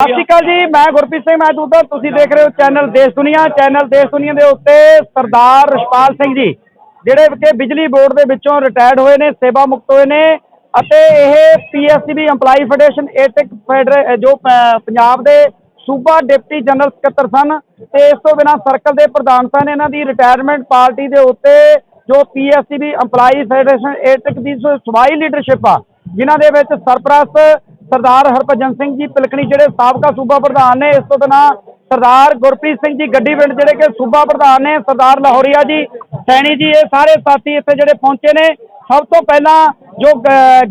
ਸਤਿ ਸ਼੍ਰੀ ਅਕਾਲ ਜੀ, ਮੈਂ ਗੁਰਪ੍ਰੀਤ ਸਿੰਘ, ਮੈਂ ਤੁਸੀਂ ਦੇਖ ਰਹੇ ਹੋ ਚੈਨਲ ਦੇਸ਼ ਦੁਨੀਆ, ਚੈਨਲ ਦੇਸ਼ ਦੁਨੀਆ ਦੇ ਉੱਤੇ ਸਰਦਾਰ ਰਸ਼ਪਾਲ ਸਿੰਘ ਜੀ, ਜਿਹੜੇ ਕਿ ਬਿਜਲੀ ਬੋਰਡ ਦੇ ਵਿੱਚੋਂ ਰਿਟਾਇਰਡ ਹੋਏ ਨੇ, ਸੇਵਾ ਮੁਕਤ ਹੋਏ ਨੇ, ਅਤੇ ਇਹ ਪੀਐਸਸੀਬੀ EMPLOYE ਫੈਡਰੇਸ਼ਨ ਏਟਿਕ ਫੈਡਰ ਜੋ ਪੰਜਾਬ ਦੇ ਸੂਬਾ ਡਿਪਟੀ ਜਨਰਲ ਸਕੱਤਰ ਸਨ, ਤੇ ਇਸ ਤੋਂ ਬਿਨਾਂ ਸਰਕਲ ਦੇ ਪ੍ਰਧਾਨ ਸਨ, ਇਹਨਾਂ ਦੀ ਰਿਟਾਇਰਮੈਂਟ ਪਾਰਟੀ ਦੇ ਉੱਤੇ ਜੋ ਪੀਐਸਸੀਬੀ EMPLOYE ਫੈਡਰੇਸ਼ਨ ਏਟਿਕ ਦੀ ਸਵਾਈ ਲੀਡਰਸ਼ਿਪ ਆ, ਜਿਨ੍ਹਾਂ ਦੇ ਵਿੱਚ ਸਰਪ੍ਰਸਤ ਸਰਦਾਰ ਹਰਭਜਨ ਸਿੰਘ ਜੀ ਪਿਲਕਣੀ ਜਿਹੜੇ ਸਾਬਕਾ ਸੂਬਾ ਪ੍ਰਧਾਨ ਨੇ, ਇਸ ਤੋਂ ਬਿਨਾਂ ਸਰਦਾਰ ਗੁਰਪ੍ਰੀਤ ਸਿੰਘ ਜੀ ਗੱਡੀ ਪਿੰਡ ਜਿਹੜੇ ਕਿ ਸੂਬਾ ਪ੍ਰਧਾਨ ਨੇ, ਸਰਦਾਰ ਲਾਹੌਰੀਆ ਜੀ, ਸੈਣੀ ਜੀ, ਇਹ ਸਾਰੇ ਸਾਥੀ ਇੱਥੇ ਜਿਹੜੇ ਪਹੁੰਚੇ ਨੇ। ਸਭ ਤੋਂ ਪਹਿਲਾਂ ਜੋ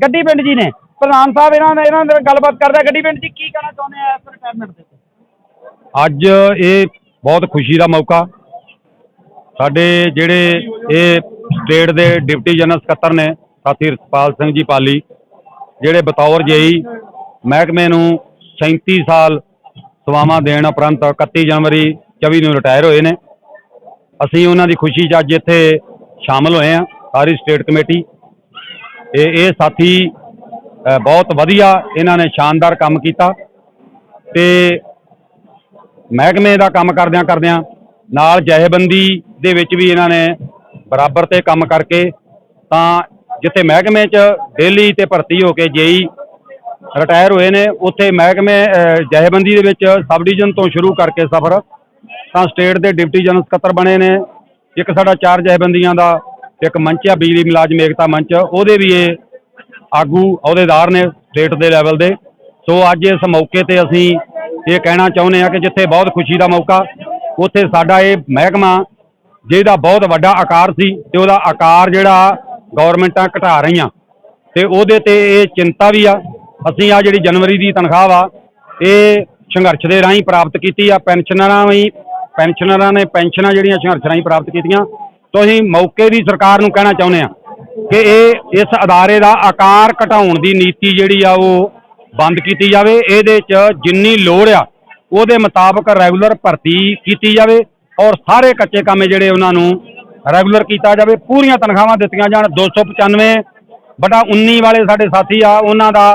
ਗੱਡੀ ਪਿੰਡ ਜੀ ਨੇ, ਪ੍ਰਧਾਨ ਸਾਹਿਬ, ਇਹਨਾਂ ਨਾਲ ਇਹਨਾਂ ਨਾਲ ਗੱਲਬਾਤ ਕਰਦਾ। ਗੱਡੀ ਪਿੰਡ ਜੀ, ਕੀ ਕਹਿਣਾ ਚਾਹੁੰਦੇ ਆ ਇਸ ਰਿਟਾਇਰਮੈਂਟ ਦੇ ਅੱਜ ਇਹ ਬਹੁਤ ਖੁਸ਼ੀ ਦਾ ਮੌਕਾ। ਸਾਡੇ ਜਿਹੜੇ ਇਹ ਸਟੇਟ ਦੇ ਡਿਪਟੀ ਜਨਰਲ ਸਕੱਤਰ ਨੇ, ਸਾਥੀ ਰਸਪਾਲ ਸਿੰਘ ਜੀ ਪਾਲੀ, ਜਿਹੜੇ ਬਤੌਰ ਜੇਈ ਮਹਿਕਮੇ ਨੂੰ 37 ਸਾਲ ਸੇਵਾਵਾਂ ਦੇਣ ਉਪਰੰਤ 31 ਜਨਵਰੀ 24 ਨੂੰ ਰਿਟਾਇਰ ਹੋਏ ਨੇ। ਅਸੀਂ ਉਹਨਾਂ ਦੀ ਖੁਸ਼ੀ 'ਚ ਅੱਜ ਇੱਥੇ ਸ਼ਾਮਲ ਹੋਏ ਹਾਂ, ਸਾਰੀ ਸਟੇਟ ਕਮੇਟੀ। ਤੇ ਇਹ ਸਾਥੀ ਬਹੁਤ ਵਧੀਆ ਇਹਨਾਂ ਨੇ ਸ਼ਾਨਦਾਰ ਕੰਮ ਕੀਤਾ। ਤੇ ਮਹਿਕਮੇ ਦਾ ਕੰਮ ਕਰਦਿਆਂ ਕਰਦਿਆਂ ਨਾਲ ਜਥੇਬੰਦੀ ਦੇ ਵਿੱਚ ਵੀ ਇਹਨਾਂ ਨੇ ਬਰਾਬਰ ਤੇ ਕੰਮ ਕਰਕੇ ਤਾਂ ਜਿੱਥੇ ਮਹਿਕਮੇ 'ਚ ਡੇਲੀ ਤੇ ਭਰਤੀ ਹੋ ਕੇ ਜੇਈ ਰਿਟਾਇਰ ਹੋਏ ਨੇ। ਉੱਥੇ ਮਹਿਕਮੇ ਅਹ, ਜਥੇਬੰਦੀ ਦੇ ਵਿੱਚ ਸਬ ਡਿਵੀਜ਼ਨ ਤੋਂ ਸ਼ੁਰੂ ਕਰਕੇ ਸਫ਼ਰ। ਤਾਂ ਸਟੇਟ ਦੇ ਡਿਪਟੀ ਜਨਰਲ ਸਕੱਤਰ ਬਣੇ ਨੇ। ਇੱਕ ਸਾਡਾ ਚਾਰ ਜਥੇਬੰਦੀਆਂ ਦਾ ਇੱਕ ਮੰਚ ਆ ਬਿਜਲੀ ਮੁਲਾਜ਼ਮ ਏਕਤਾ ਮੰਚ। ਉਹਦੇ ਵੀ ਇਹ ਆਗੂ ਅਹੁਦੇਦਾਰ ਨੇ ਸਟੇਟ ਦੇ ਲੈਵਲ ਦੇ। ਸੋ ਅੱਜ ਇਸ ਮੌਕੇ ਤੇ ਅਸੀਂ ਇਹ ਕਹਿਣਾ ਚਾਹੁੰਦੇ ਆ ਕਿ ਜਿੱਥੇ ਬਹੁਤ ਖੁਸ਼ੀ ਦਾ ਮੌਕਾ ਉੱਥੇ ਸਾਡਾ ਇਹ ਮਹਿਕਮਾ ਜਿਹਦਾ ਬਹੁਤ ਵੱਡਾ ਆਕਾਰ ਸੀ ਤੇ ਉਹਦਾ ਆਕਾਰ ਜਿਹੜਾ ਗਵਰਨਮੈਂਟਾਂ ਘਟਾ ਰਹੀਆਂ। ਤੇ ਉਹਦੇ ਤੇ ਇਹ ਚਿੰਤਾ ਵੀ ਆ ਅਸੀਂ ਆ ਜਿਹੜੀ ਜਨਵਰੀ ਦੀ ਤਨਖਾਹ ਵਾ, ਇਹ ਸੰਘਰਸ਼ ਦੇ ਰਾਹੀਂ ਪ੍ਰਾਪਤ ਕੀਤੀ ਆ। ਪੈਨਸ਼ਨਰਾਂ ਵੀ, ਪੈਨਸ਼ਨਰਾਂ ਨੇ ਪੈਨਸ਼ਨਾਂ ਜਿਹੜੀਆਂ ਸੰਘਰਸ਼ ਰਾਹੀਂ ਪ੍ਰਾਪਤ ਕੀਤੀਆਂ। ਤੋਂ ਅਸੀਂ ਮੌਕੇ ਦੀ ਸਰਕਾਰ ਨੂੰ ਕਹਿਣਾ ਚਾਹੁੰਦੇ ਆ ਕਿ ਇਹ ਇਸ ਅਦਾਰੇ ਦਾ ਆਕਾਰ ਘਟਾਉਣ ਦੀ ਨੀਤੀ ਜਿਹੜੀ ਆ ਉਹ ਬੰਦ ਕੀਤੀ ਜਾਵੇ। ਇਹਦੇ 'ਚ ਜਿੰਨੀ ਲੋੜ ਆ, ਉਹਦੇ ਮੁਤਾਬਕ ਰੈਗੂਲਰ ਭਰਤੀ ਕੀਤੀ ਜਾਵੇ ਔਰ ਸਾਰੇ ਕੱਚੇ ਕੰਮ ਜਿਹੜੇ ਉਹਨਾਂ ਨੂੰ ਰੈਗੂਲਰ ਕੀਤਾ ਜਾਵੇ। ਪੂਰੀਆਂ ਤਨਖਾਹਾਂ ਦਿੱਤੀਆਂ ਜਾਣ। 295 ਬਟਾ 19 ਵਾਲੇ ਸਾਡੇ ਸਾਥੀ ਆ, ਉਹਨਾਂ ਦਾ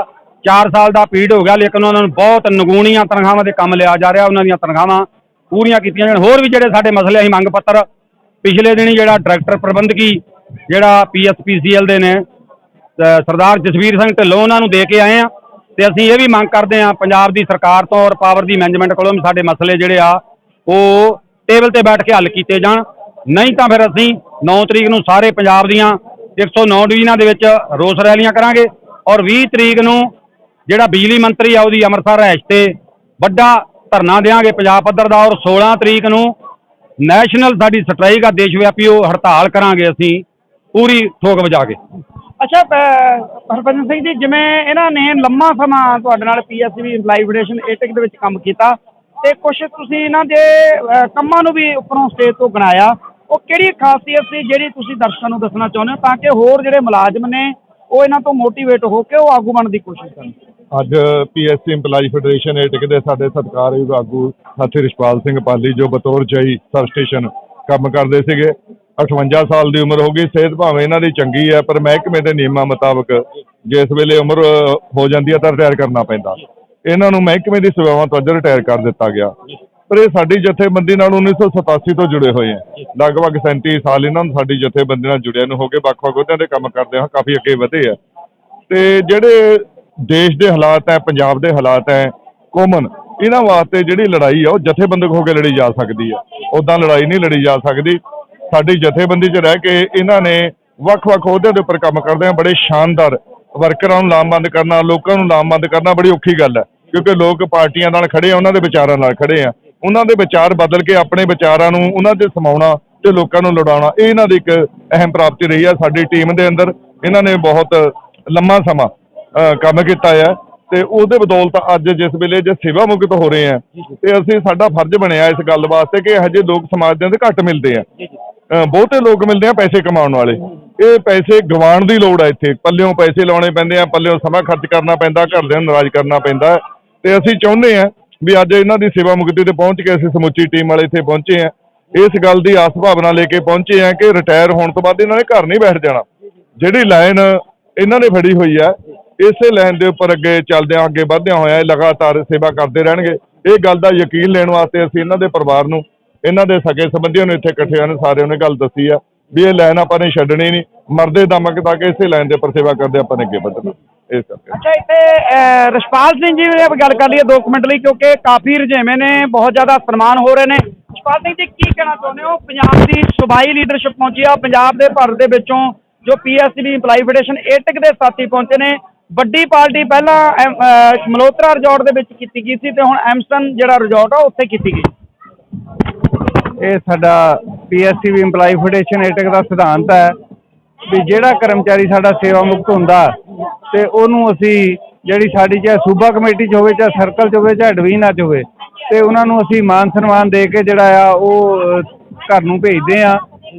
4 ਸਾਲ ਦਾ ਪੀਰੀਅਡ ਹੋ ਗਿਆ, ਲੇਕਿਨ ਉਹਨਾਂ ਨੂੰ ਬਹੁਤ ਨਗੂਣੀਆਂ ਤਨਖਾਹਾਂ ਦੇ ਕੰਮ ਲਿਆ ਜਾ ਰਿਹਾ, ਉਹਨਾਂ ਦੀਆਂ ਤਨਖਾਹਾਂ ਪੂਰੀਆਂ ਕੀਤੀਆਂ ਜਾਣ। ਹੋਰ ਵੀ ਜਿਹੜੇ ਸਾਡੇ ਮਸਲੇ ਅਸੀਂ ਮੰਗ ਪੱਤਰ, ਪਿਛਲੇ ਦਿਨੀ ਜਿਹੜਾ ਡਾਇਰੈਕਟਰ ਪ੍ਰਬੰਧਕੀ, ਜਿਹੜਾ ਪੀਐਸਪੀਸੀਐਲ ਦੇ ਨੇ ਸਰਦਾਰ ਜਸਵੀਰ ਸਿੰਘ ਢਿੱਲੋਂ ਉਹਨਾਂ ਨੂੰ ਦੇ ਕੇ ਆਏ ਆ ਤੇ ਅਸੀਂ ਇਹ ਵੀ ਮੰਗ ਕਰਦੇ ਆ ਪੰਜਾਬ ਦੀ ਸਰਕਾਰ ਤੋਂ ਔਰ ਪਾਵਰ ਦੀ ਮੈਨੇਜਮੈਂਟ ਕੋਲੋਂ ਵੀ ਸਾਡੇ ਮਸਲੇ ਜਿਹੜੇ ਆ, ਉਹ ਟੇਬਲ ਤੇ ਬੈਠ ਕੇ ਹੱਲ ਕੀਤੇ ਜਾਣ। ਨਹੀਂ ਤਾਂ ਫਿਰ ਅਸੀਂ 9 ਤਰੀਕ ਨੂੰ ਸਾਰੇ ਪੰਜਾਬ ਦੀਆਂ 109 ਡਿਵੀਜ਼ਨਾਂ ਦੇ ਵਿੱਚ ਰੋਸ ਰੈਲੀਆਂ ਕਰਾਂਗੇ ਔਰ 20 ਤਰੀਕ ਨੂੰ ਜਿਹੜਾ ਬਿਜਲੀ ਮੰਤਰੀ ਆ ਉਹਦੀ ਅੰਮ੍ਰਿਤਸਰ ਰਹਿਸ਼ ਤੇ ਵੱਡਾ ਧਰਨਾ ਦੇਵਾਂਗੇ ਪੰਜਾਬ ਪੱਧਰ ਦਾ ਔਰ 16 ਤਰੀਕ ਨੂੰ ਨੈਸ਼ਨਲ ਸਾਡੀ ਸਟ੍ਰਾਈਕ ਆ ਦੇਸ਼ ਵਿਆਪੀ ਉਹ ਹੜਤਾਲ ਕਰਾਂਗੇ ਅਸੀਂ ਪੂਰੀ ਠੋਕ ਵਜਾ ਕੇ ਅੱਛਾ ਅਹ, ਹਰਭਜਨ ਸਿੰਘ ਜੀ ਜਿਵੇਂ ਇਹਨਾਂ ਨੇ ਲੰਮਾ ਸਮਾਂ ਤੁਹਾਡੇ ਨਾਲ ਪੀਐਸਸੀਬੀ EMPLOYE ਫੈਡਰੇਸ਼ਨ ਏਟਿਕ ਦੇ ਵਿੱਚ ਕੰਮ ਕੀਤਾ ਤੇ ਕੁਝ ਤੁਸੀਂ ਇਹਨਾਂ ਦੇ ਕੰਮਾਂ ਨੂੰ ਵੀ ਉੱਪਰੋਂ ਸਟੇਜ ਤੋਂ ਗਣਾਇਆ ਉਹ ਕਿਹੜੀ ਖਾਸੀਅਤ ਸੀ ਜਿਹੜੀ ਤੁਸੀਂ ਦਰਸ਼ਕਾਂ ਨੂੰ ਦੱਸਣਾ ਚਾਹੁੰਦੇ ਹੋ ਤਾਂ ਕਿ ਹੋਰ ਜਿਹੜੇ ਮੁਲਾਜ਼ਮ ਨੇ ਉਹ ਇਹਨਾਂ ਤੋਂ ਮੋਟੀਵੇਟ ਹੋ ਕੇ ਉਹ ਆਗੂ ਬਣਨ ਦੀ ਕੋਸ਼ਿਸ਼ ਕਰਨ? ਅੱਜ ਪੀਐਸਸੀ EMPLOYE ਫੈਡਰੇਸ਼ਨ ਏਟਕ ਦੇ ਸਾਡੇ ਸਤਿਕਾਰਯੋਗ ਆਗੂ ਸਾਥੀ ਰਿਸ਼ਪਾਲ ਸਿੰਘ ਪਾਲੀ ਜੋ ਬਤੌਰ ਜਈ ਸਬ ਸਟੇਸ਼ਨ ਕੰਮ ਕਰਦੇ ਸੀਗੇ। 58 ਸਾਲ ਦੀ ਉਮਰ ਹੋ ਗਈ, ਸਿਹਤ ਭਾਵੇਂ ਇਹਨਾਂ ਦੀ ਚੰਗੀ ਹੈ, ਪਰ ਮਹਿਕਮੇ ਦੇ ਨਿਯਮਾਂ ਮੁਤਾਬਕ ਜਿਸ ਵੇਲੇ ਉਮਰ ਹੋ ਜਾਂਦੀ ਹੈ ਤਾਂ ਰਿਟਾਇਰ ਕਰਨਾ ਪੈਂਦਾ। ਇਹਨਾਂ ਨੂੰ ਮਹਿਕਮੇ ਦੀ ਸੇਵਾਵਾਂ ਤੋਂ ਅੱਜ ਰਿਟਾਇਰ ਕਰ ਦਿੱਤਾ ਗਿਆ। ਪਰ ਇਹ ਸਾਡੀ ਜਥੇਬੰਦੀ ਨਾਲ 1987 ਤੋਂ ਜੁੜੇ ਹੋਏ ਆ ਲਗਭਗ 37 ਸਾਲ ਇਹਨਾਂ ਨੂੰ ਸਾਡੀ ਜਥੇਬੰਦੀ ਨਾਲ ਜੁੜਿਆ ਨੂੰ ਹੋ ਗਏ। ਵੱਖ-ਵੱਖ ਅਹੁਦਿਆਂ ਦੇ ਕੰਮ ਕਰਦੇ ਹਾਂ, ਕਾਫੀ ਅੱਗੇ ਵਧੇ ਆ ਤੇ ਜਿਹੜੇ ਦੇਸ਼ ਦੇ ਹਾਲਾਤ ਹੈ, ਪੰਜਾਬ ਦੇ ਹਾਲਾਤ ਹੈ, ਕੋਮਨ, ਇਹਨਾਂ ਵਾਸਤੇ ਜਿਹੜੀ ਲੜਾਈ ਆ, ਉਹ ਜਥੇਬੰਦਕ ਹੋ ਕੇ ਲੜੀ ਜਾ ਸਕਦੀ ਹੈ। ਉਦਾਂ ਲੜਾਈ ਨਹੀਂ ਲੜੀ ਜਾ ਸਕਦੀ। ਸਾਡੀ ਜਥੇਬੰਦੀ 'ਚ ਰਹਿ ਕੇ ਇਹਨਾਂ ਨੇ ਵੱਖ-ਵੱਖ ਅਹੁਦਿਆਂ ਦੇ ਉੱਪਰ ਕੰਮ ਕਰਦੇ ਆ, ਬੜੇ ਸ਼ਾਨਦਾਰ ਵਰਕਰਾਂ ਨੂੰ ਲਾਮਬੰਦ ਕਰਨਾ, ਲੋਕਾਂ ਨੂੰ ਲਾਮਬੰਦ ਕਰਨਾ ਬੜੀ ਔਖੀ ਗੱਲ ਹੈ। ਕਿਉਂਕਿ ਲੋਕ ਪਾਰਟੀਆਂ ਨਾਲ ਖੜੇ ਆ, ਉਹਨਾਂ ਦੇ ਵਿਚਾਰਾਂ ਨਾਲ ਖੜੇ ਆ। ਉਹਨਾਂ ਦੇ ਵਿਚਾਰ ਬਦਲ ਕੇ ਆਪਣੇ ਵਿਚਾਰਾਂ ਨੂੰ, ਉਹਨਾਂ ਤੇ ਸਮਾਉਣਾ ਤੇ ਲੋਕਾਂ ਨੂੰ ਲੜਾਉਣਾ, ਇਹ ਇਹਨਾਂ ਦੀ ਇੱਕ ਅਹਿਮ ਪ੍ਰਾਪਤੀ ਰਹੀ ਆ ਸਾਡੀ ਟੀਮ ਦੇ ਅੰਦਰ। ਇਹਨਾਂ ਨੇ ਬਹੁਤ ਲੰਮਾ ਸਮਾਂ ਕੰਮ ਕੀਤਾ ਹੈ ਤੇ ਉਹਦੇ ਬਦੌਲਤ ਅੱਜ ਜਿਸ ਵੇਲੇ ਜੇ ਸੇਵਾ ਮੁਕਤ ਹੋ ਰਹੇ ਆ ਤੇ ਅਸੀਂ ਸਾਡਾ ਫਰਜ਼ ਬਣਿਆ ਇਸ ਗੱਲ ਵਾਸਤੇ ਕਿ ਇਹੋ ਜਿਹੇ ਲੋਕ ਸਮਾਜ ਦੇ ਅੰਦਰ ਘੱਟ ਮਿਲਦੇ ਆ। ਬਹੁਤੇ ਲੋਕ ਮਿਲਦੇ ਆ ਪੈਸੇ ਕਮਾਉਣ ਵਾਲੇ। ਇਹ ਪੈਸੇ ਗਵਾਉਣ ਦੀ ਲੋੜ ਆ ਇੱਥੇ। ਪੱਲਿਓਂ ਪੈਸੇ ਲਾਉਣੇ ਪੈਂਦੇ ਆ ਪੱਲਿਓਂ ਸਮਾਂ ਖਰਚ ਕਰਨਾ ਪੈਂਦਾ ਘਰਦਿਆਂ ਨੂੰ ਨਾਰਾਜ਼ ਕਰਨਾ ਪੈਂਦਾ। ਤੇ ਅਸੀਂ ਚਾਹੁੰਦੇ ਆ ਵੀ ਅੱਜ ਇਹਨਾਂ ਦੀ ਸੇਵਾ ਮੁਕਤੀ ਤੇ ਪਹੁੰਚ ਕੇ ਅਸੀਂ ਸਮੁੱਚੀ ਟੀਮ ਵਾਲੇ ਇੱਥੇ ਪਹੁੰਚੇ ਆ। ਇਸ ਗੱਲ ਦੀ ਆਸ ਭਾਵਨਾ ਲੈ ਕੇ ਪਹੁੰਚੇ ਆ ਕਿ ਰਿਟਾਇਰ ਹੋਣ ਤੋਂ ਬਾਅਦ ਇਹਨਾਂ ਨੇ ਘਰ ਨਹੀਂ ਬੈਠ ਜਾਣਾ। ਜਿਹੜੀ ਲਾਈਨ ਇਹਨਾਂ ਨੇ ਫੜੀ ਹੋਈ ਹੈ ਇਸੇ ਲਾਈਨ ਦੇ ਉੱਪਰ ਅੱਗੇ ਚੱਲਦਿਆਂ ਅੱਗੇ ਵਧਦਿਆਂ ਹੋਇਆਂ ਇਹ ਲਗਾਤਾਰ ਸੇਵਾ ਕਰਦੇ ਰਹਿਣਗੇ। ਇਹ ਗੱਲ ਦਾ ਯਕੀਨ ਲੈਣ ਵਾਸਤੇ ਅਸੀਂ ਇਹਨਾਂ ਦੇ ਪਰਿਵਾਰ ਨੂੰ, ਇਹਨਾਂ ਦੇ ਸਕੇ ਸੰਬੰਧੀਆਂ ਨੂੰ ਇੱਥੇ ਇਕੱਠੇ ਹੋਏ ਨੇ ਸਾਰਿਆਂ ਨੇ ਗੱਲ ਦੱਸੀ ਆ ਵੀ ਇਹ ਲਾਈਨ ਆਪਾਂ ਨੇ ਛੱਡਣੀ ਨਹੀਂ, ਮਰਦੇ ਦਮਕ ਤੱਕ ਇਸੇ ਲਾਈਨ ਦੇ ਉੱਪਰ ਸੇਵਾ ਕਰਦੇ ਆਪਾਂ ਨੇ ਅੱਗੇ ਵਧਣਾ, ਇਸ ਕਰਕੇ। ਅੱਛਾ, ਇੱਥੇ ਰਸਪਾਲ ਸਿੰਘ ਜੀ ਨੇ ਗੱਲ ਕਰ ਲਈਏ ਦੋ ਕੁ ਮਿੰਟ ਲਈ, ਕਿਉਂਕਿ ਕਾਫੀ ਰੁਝੇਵੇਂ ਨੇ, ਬਹੁਤ ਜ਼ਿਆਦਾ ਸਨਮਾਨ ਹੋ ਰਹੇ ਨੇ। ਰਸਪਾਲ ਸਿੰਘ ਜੀ, ਕੀ ਕਹਿਣਾ ਚਾਹੁੰਦੇ ਹੋ? ਪੰਜਾਬ ਦੀ ਸੂਬਾਈ ਲੀਡਰਸ਼ਿਪ ਪਹੁੰਚੀ ਆ, ਪੰਜਾਬ ਦੇ ਭਾਰਤ ਦੇ ਵਿੱਚੋਂ ਜੋ ਪੀਐਸਸੀਬੀ ਇੰਪਲਾਈ ਫੈਡਰੇਸ਼ਨ ਏਟਕ ਦੇ ਸਾਥੀ ਪਹੁੰਚੇ ਨੇ ਵੱਡੀ ਪਾਰਟੀ ਪਹਿਲਾਂ ਐਮ- ਅਹ, ਰਿਜ਼ੋਰਟ ਦੇ ਵਿੱਚ ਕੀਤੀ ਗਈ ਸੀ ਤੇ ਹੁਣ ਐਮਸਟਨ ਜਿਹੜਾ ਰਿਜ਼ੋਰਟ ਆ ਉੱਥੇ ਕੀਤੀ ਗਈ। ਇਹ ਸਾਡਾ ਪੀਐਸਸੀਬੀ EMPLOYE ਫੈਡਰੇਸ਼ਨ ਏਟਕ ਦਾ ਸਿਧਾਂਤ ਹੈ ਵੀ ਜਿਹੜਾ ਕਰਮਚਾਰੀ ਸਾਡਾ ਸੇਵਾ ਮੁਕਤ ਹੁੰਦਾ ਤੇ ਉਹਨੂੰ ਅਸੀਂ ਜਿਹੜੀ ਸਾਡੀ ਚਾਹੇ ਸੂਬਾ ਕਮੇਟੀ 'ਚ ਹੋਵੇ ਚਾਹੇ ਸਰਕਲ 'ਚ ਹੋਵੇ ਚਾਹੇ ਡਿਵੀਜ਼ਨਾਂ 'ਚ ਹੋਵੇ ਤੇ ਉਹਨਾਂ ਨੂੰ ਅਸੀਂ ਮਾਨ ਸਨਮਾਨ ਦੇ ਕੇ ਜਿਹੜਾ ਆ ਉਹ ਘਰ ਨੂੰ ਭੇਜਦੇ ਆ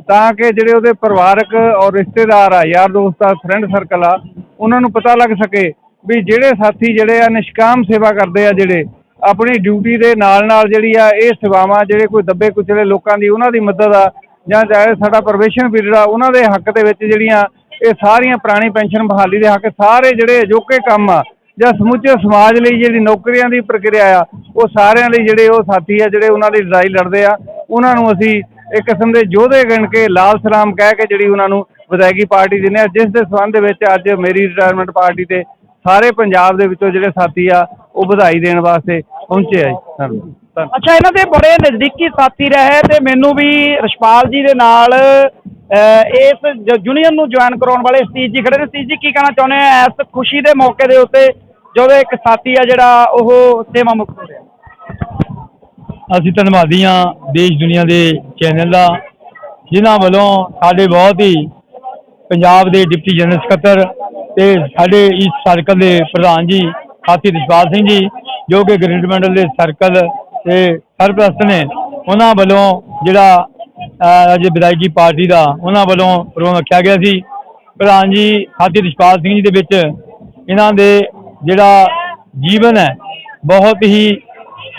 ਤਾਂ ਕਿ ਜਿਹੜੇ ਉਹਦੇ ਪਰਿਵਾਰਕ ਔਰ ਰਿਸ਼ਤੇਦਾਰ ਆ, ਯਾਰ ਦੋਸਤ ਆ ਫਰੈਂਡ ਸਰਕਲ ਆ, ਉਹਨਾਂ ਨੂੰ ਪਤਾ ਲੱਗ ਸਕੇ ਵੀ ਜਿਹੜੇ ਸਾਥੀ ਜਿਹੜੇ ਆ ਨਿਸ਼ਕਾਮ ਸੇਵਾ ਕਰਦੇ ਆ ਜਿਹੜੇ, ਆਪਣੀ ਡਿਊਟੀ ਦੇ ਨਾਲ ਨਾਲ ਜਿਹੜੀ ਆ ਇਹ ਸੇਵਾਵਾਂ ਜਿਹੜੇ ਕੋਈ ਦੱਬੇ ਕੁਚਲੇ ਲੋਕਾਂ ਦੀ ਉਹਨਾਂ ਦੀ ਮਦਦ ਆ, ਜਾਂ ਚਾਹੇ ਸਾਡਾ ਪ੍ਰੋਬੇਸ਼ਨ ਪੀਰੀਅਡ ਆ, ਉਹਨਾਂ ਦੇ ਹੱਕ ਦੇ ਵਿੱਚ ਜਿਹੜੀਆਂ ਇਹ ਸਾਰੀਆਂ ਪੁਰਾਣੀ ਪੈਨਸ਼ਨ ਬਹਾਲੀ ਦੇ ਹੱਕ, ਸਾਰੇ ਜਿਹੜੇ ਅਜੋਕੇ ਕੰਮ ਆ, ਜਾਂ ਸਮੁੱਚੇ ਸਮਾਜ ਲਈ ਜਿਹੜੀ ਨੌਕਰੀਆਂ ਦੀ ਪ੍ਰਕਿਰਿਆ ਆ, ਉਹ ਸਾਰਿਆਂ ਲਈ ਜਿਹੜੇ ਉਹ ਸਾਥੀ ਆ ਜਿਹੜੇ ਉਹਨਾਂ ਦੀ ਲੜਾਈ ਲੜਦੇ ਆ, ਉਹਨਾਂ ਨੂੰ ਅਸੀਂ ਇੱਕ ਕਿਸਮ ਦੇ ਯੋਧੇ ਗਿਣ ਕੇ ਲਾਲ ਸਲਾਮ ਕਹਿ ਕੇ ਜਿਹੜੀ ਉਹਨਾਂ ਨੂੰ ਵਿਦਾਇਗੀ ਪਾਰਟੀ ਦਿੰਦੇ ਆ ਜਿਸ ਦੇ ਸੰਬੰਧ ਵਿੱਚ ਅੱਜ ਮੇਰੀ ਰਿਟਾਇਰਮੈਂਟ ਪਾਰਟੀ ਦੇ ਸਾਰੇ ਪੰਜਾਬ ਦੇ ਵਿੱਚੋਂ ਜਿਹੜੇ ਸਾਥੀ ਆ ਉਹ ਵਧਾਈ ਦੇਣ ਵਾਸਤੇ ਪਹੁੰਚੇ ਆ ਜੀ। ਧੰਨਵਾਦ। ਅੱਛਾ ਇਹਨਾਂ ਦੇ ਬੜੇ ਨਜ਼ਦੀਕੀ ਸਾਥੀ ਰਹੇ ਤੇ ਮੈਨੂੰ ਵੀ ਰਛਪਾਲ ਜੀ ਦੇ ਨਾਲ ਅਹ, ਇਸ ਯੂਨੀਅਨ ਨੂੰ ਜੁਆਇਨ ਕਰਾਉਣ ਵਾਲੇ ਸਤੀਸ਼ ਜੀ ਖੜੇ ਨੇ। ਸਤੀਸ਼ ਜੀ ਕੀ ਕਹਿਣਾ ਚਾਹੁੰਦੇ ਆ ਇਸ ਖੁਸ਼ੀ ਦੇ ਮੌਕੇ ਦੇ ਉੱਤੇ ਜਦੋਂ ਇੱਕ ਸਾਥੀ ਆ ਜਿਹੜਾ ਉਹ ਸੇਵਾ ਮੁਕਤ ਹੋ ਰਿਹਾ? ਅਸੀਂ ਧੰਨਵਾਦੀ ਹਾਂ ਦੇਸ਼ ਦੁਨੀਆ ਦੇ ਚੈਨਲ ਦਾ, ਜਿਨ੍ਹਾਂ ਵੱਲੋਂ ਸਾਡੇ ਬਹੁਤ ਹੀ ਪੰਜਾਬ ਦੇ ਡਿਪਟੀ ਜਨਰਲ ਸਕੱਤਰ ਤੇ ਸਾਡੇ ਇਸ ਸਰਕਲ ਦੇ ਪ੍ਰਧਾਨ ਜੀ ਸਾਥੀ ਰਿਸ਼ਪਾਲ ਸਿੰਘ ਜੀ, ਜੋ ਕਿ ਗ੍ਰਿੰਡ ਮੰਡਲ ਦੇ ਸਰਕਲ ਤੇ ਸਰਪ੍ਰਸਤ ਨੇ, ਉਹਨਾਂ ਵੱਲੋਂ ਜਿਹੜਾ ਅੱਜ ਵਿਦਾਇਗੀ ਪਾਰਟੀ ਦਾ, ਉਹਨਾਂ ਵੱਲੋਂ ਪ੍ਰੋਗਰਾਮ ਰੱਖਿਆ ਗਿਆ ਸੀ। ਪ੍ਰਧਾਨ ਜੀ ਸਾਥੀ ਰਿਸ਼ਪਾਲ ਸਿੰਘ ਜੀ ਦੇ ਵਿੱਚ, ਇਹਨਾਂ ਦੇ ਜਿਹੜਾ ਜੀਵਨ ਹੈ, ਬਹੁਤ ਹੀ